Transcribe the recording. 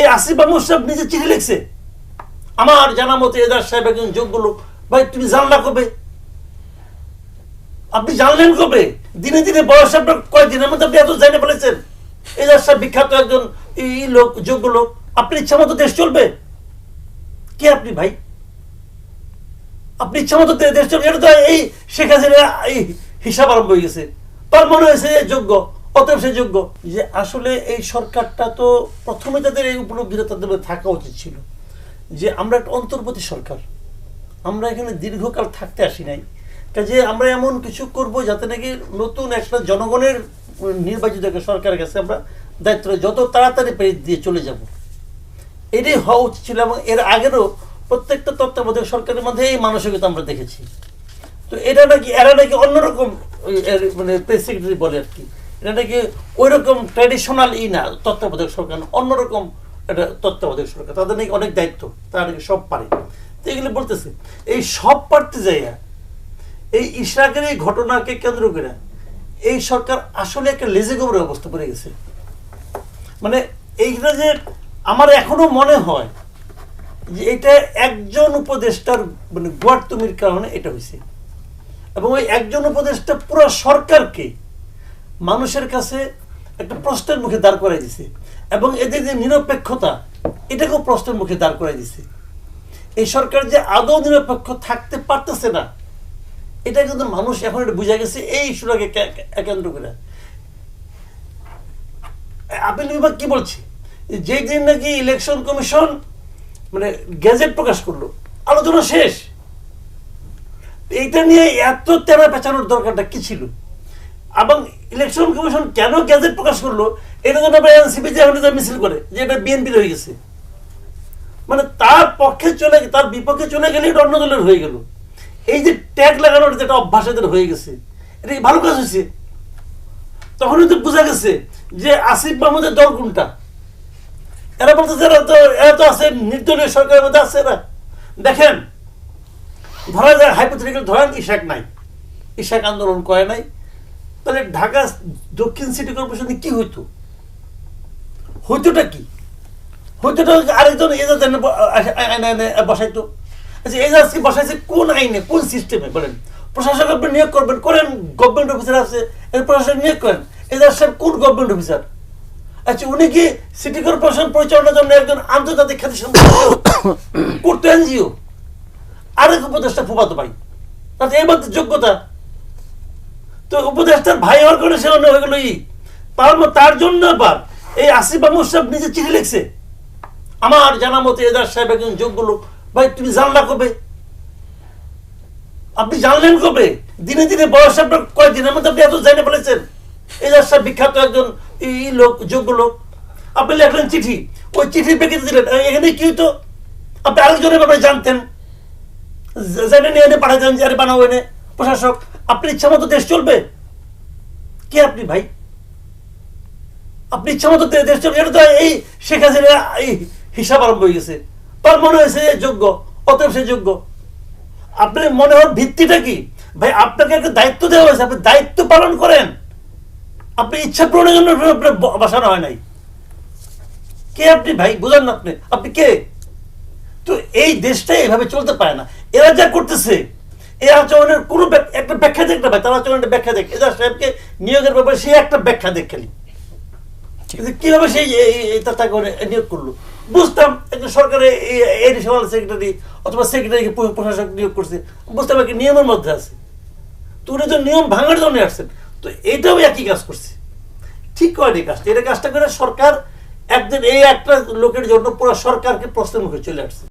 এই আসিফ মাহমুদ সাহেব নিজে চিঠি লিখছে। আমার জানা মতো এদার সাহেব একজন যোগ্য লোক। ভাই, তুমি জানলা কবে? আপনি জানলেন কবে? দিনে দিনে বয়স আপনার কয়েকদিনের মধ্যে আপনি এত জানে ফেলেছেন? এদার সাহেব বিখ্যাত একজন এই লোক, যোগ্য লোক। আপনি ইচ্ছা মতো দেশ চলবে? কে আপনি ভাই? আপনি ইচ্ছা মতো দেশ চলবে? এটা তো এই শেখ হাসিনা এই হিসাব আরম্ভ হয়ে গেছে। তার মনে হয়েছে যোগ্য। অতএব যোগ্য যে আসলে এই সরকারটা তো প্রথমে তাদের এই উপলব্ধিটা তাদের থাকা উচিত ছিল যে আমরা একটা অন্তর্বর্তী সরকার। আমরা এখানে দীর্ঘকাল থাকতে আসি নাই। কাজে আমরা এমন কিছু করব যাতে নাকি নতুন একটা জনগণের নির্বাচিত সরকারের কাছে আমরা দায়িত্ব যত তাড়াতাড়ি পেয়ে দিয়ে চলে যাব। এটাই হওয়া উচিত ছিল এবং এর আগেরও প্রত্যেকটা তত্ত্বাবধায়ক সরকারের মধ্যে এই মানসিকতা আমরা দেখেছি। তো এটা নাকি, এরা নাকি অন্যরকম মানে প্রেস সেক্রেটারি বলে আর কি। এটা নাকি ওই রকম ট্র্যাডিশনাল ই না, তত্ত্বাবধায়ক সরকার অন্যরকম এটা তত্ত্বাবধায়ক সরকার। তাদের নাকি অনেক দায়িত্ব, তারা নাকি সব পারে। তো এগুলো বলতেছে, এই সব পারতে যাইয়া, এই ইশরাকের এই ঘটনাকে কেন্দ্র করে এই সরকার আসলে একটা লেজে গোবরের অবস্থা পড়ে গেছে। মানে এইটা যে আমার এখনও মনে হয় যে এটা একজন উপদেষ্টার মানে গোয়ার্তমির কারণে এটা হয়েছে এবং ওই একজন উপদেষ্টা পুরো সরকারকে মানুষের কাছে একটা প্রশ্নের মুখে দাঁড় করাই দিছে। এবং এদের যে নিরপেক্ষতা, এটাকেও প্রশ্নের মুখে দাঁড় করাই দিছে। এই সরকার যে আদৌ নিরপেক্ষ থাকতে পারতেছে না, এটা কিন্তু মানুষ এখন এটা বুঝা গেছে, এই ইস্যুটাকে কে- কে- কেন্দ্র করে। আপিল বিভাগ কি বলছে? যেই দিন নাকি ইলেকশন কমিশন মানে গ্যাজেট প্রকাশ করল, আলোচনা শেষ। এইটা নিয়ে এত তেরা পেঁচানোর দরকারটা কি ছিল? এবং ইলেকশন কমিশন কেন গ্যাজেট প্রকাশ করল? এটা জন্য এনসিপি যে মিছিল করে, যে এটা বিএনপির হয়ে গেছে। মানে তার পক্ষে চলে, তার বিপক্ষে চলে গেলে এটা অন্য দলের হয়ে গেল। এই যে ট্যাগ লাগানোর যেটা অভ্যাস এদের হয়ে গেছে, এটা ভালো কাজ হয়েছে? তখনই তো বোঝা গেছে যে আসিফ মাহমুদের দল কোনটা? এরা বলতেছে, এরা তো এরা তো আছে নির্দলীয় সরকারের মধ্যে আছে এরা। দেখেন, ধরা যায় হাইপোথেটিক্যাল ধরেন ইশাক নাই। ইশাক আন্দোলন করে নাই। তাহলে ঢাকা দক্ষিণ সিটি কর্পোরেশনে কি হইতো? হইতোটা কি? হইতোটা আরেকজন এজাজ বসাইতো। আচ্ছা এজাজ কি বসাইছে কোন আইনে, কোন সিস্টেমে? বলেন, প্রশাসক আপনি নিয়োগ করবেন, করেন গভর্নমেন্ট অফিসার আছে, এর প্রশাসক নিয়োগ করেন। এজাজ সাহেব কোন গভর্নমেন্ট অফিসার আচ্ছা উনি কি সিটি কর্পোরেশন পরিচালনার জন্য একজন আন্তর্জাতিক খ্যাতি করতো এনজিও? আরেক উপদেষ্টা ফুপাতো ভাই। তাতে এই মধ্যে যোগ্যতা। তো উপদেষ্টার ভাই হওয়ার কারণে সে অন্য হয়ে গেল, ই। তার জন্য আবার এই আসিফ মাহমুদ সাহেব নিজে চিঠি লিখছে। আমার জানা মতো এদার সাহেব একজন যোগ্য লোক। ভাই, তুমি জানলা কবে? আপনি জানলেন কবে? দিনে দিনে বয়স আপনার কয়েকদিনের মধ্যে আপনি এত জানে ফেলেছেন? এদার সাহেব বিখ্যাত একজন ই লোক, যোগ্য লোক। আপনি লেখলেন চিঠি। ওই চিঠি পেকে দিলেন এখানে কি হতো আপনি আরেকজনের ব্যাপারে জানতেন। জেনে নিয়ে এনে পাঠাতেন যে, আরে বানাবো এনে, প্রশাসক আপনি ইচ্ছা মতো দেশ চলবে। কে আপনি ভাই? আপনি ইচ্ছা মতো দেশ চলবে। এটা তো এই শেখ হাসিনা এই হিসাব আরম্ভ হয়ে গেছে। তার মনে হয়েছে যোগ্য, অতএব সে যোগ্য। আপনার মনে হওয়ার ভিত্তিটা কি? ভাই, আপনাকে একটা দায়িত্ব দেওয়া হয়েছে। আপনি দায়িত্ব পালন করেন। আপনি ইচ্ছা পূরণের জন্য আপনার বসানো হয় নাই। কে আপনি ভাই? বুঝান না আপনি। আপনি কে? তো এই দেশটা এভাবে চলতে পারে না। এরা যা করতেছে এই আচরণের কোনো একটা ব্যাখ্যা দেখ না ভাই তার আচরণের ব্যাখ্যা দেখ। সাহেবকে নিয়োগের ব্যাপারে সে একটা ব্যাখ্যা দেখ খালি। কিন্তু কীভাবে সেই এই- এই- এই তাতা করে নিয়োগ করল। বুঝতাম সরকারে এডিশনাল সেক্রেটারি অথবা সেক্রেটারি প্রশাসক নিয়োগ করছে। বুঝতাম একটা নিয়মের মধ্যে আছে। তো উনি তো নিয়ম ভাঙার জন্য আসছেন। তো এটাও একই কাজ করছে। ঠিক করেনি কাজটা এটা কাজটা করে সরকার একদিন এই একটা লোকের জন্য পুরো সরকারকে প্রশ্নের মুখে চলে আসছে।